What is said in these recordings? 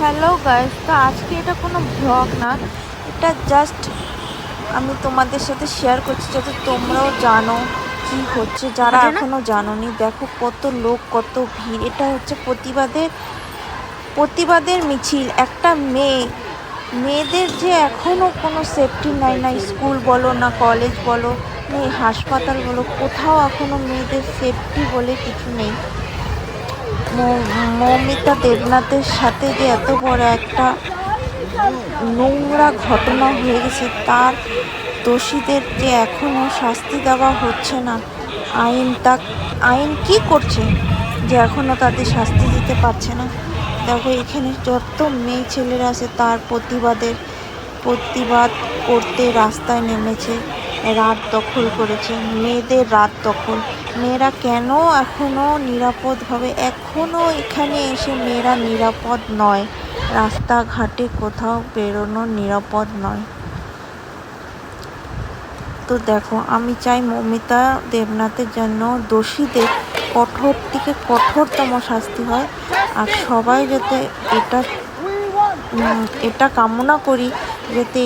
Hello guys তো আজকে এটা কোনো ব্লগ না। এটা জাস্ট আমি তোমাদের সাথে শেয়ার করছি যাতে তোমরাও জানো কি হচ্ছে। যারা এখনও জানোনি দেখো কত লোক কত ভিড়। এটা হচ্ছে প্রতিবাদের প্রতিবাদের মিছিল। একটা মেয়ে মেয়েদের যে এখনও কোনো সেফটি নাই না স্কুল বলো না কলেজ বলো না এই হাসপাতাল বলো কোথাও এখনও মেয়েদের সেফটি বলে কিছু নেই। মৌমিতা দেবনাথের সাথে যে এত বড় একটা নোংরা ঘটনা হয়ে গেছে, তার দোষীদের যে এখনও শাস্তি দেওয়া হচ্ছে না, আইন তা আইন কি করছে যে এখনও তাদের শাস্তি দিতে পারছে না? দেখো, এখানে যত মেয়ে ছেলেরা আছে, তার প্রতিবাদের প্রতিবাদ করতে রাস্তায় নেমেছে, রাত দখল করেছে, মেয়েদের রাত দখল। মেয়েরা কেন এখনও নিরাপদভাবে এখনও এখানে এসে মেয়েরা নিরাপদ নয়। রাস্তাঘাটে কোথাও বেরোনো নিরাপদ নয়। তো দেখো, আমি চাই মমিতা দেবনাথের জন্য দোষীদের কঠোর থেকে কঠোরতম শাস্তি হয় আর সবাই যাতে এটা এটা কামনা করি যাতে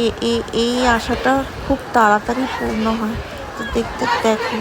এই আশাটা খুব তাড়াতাড়ি পূর্ণ হয়। তো দেখতে, দেখো।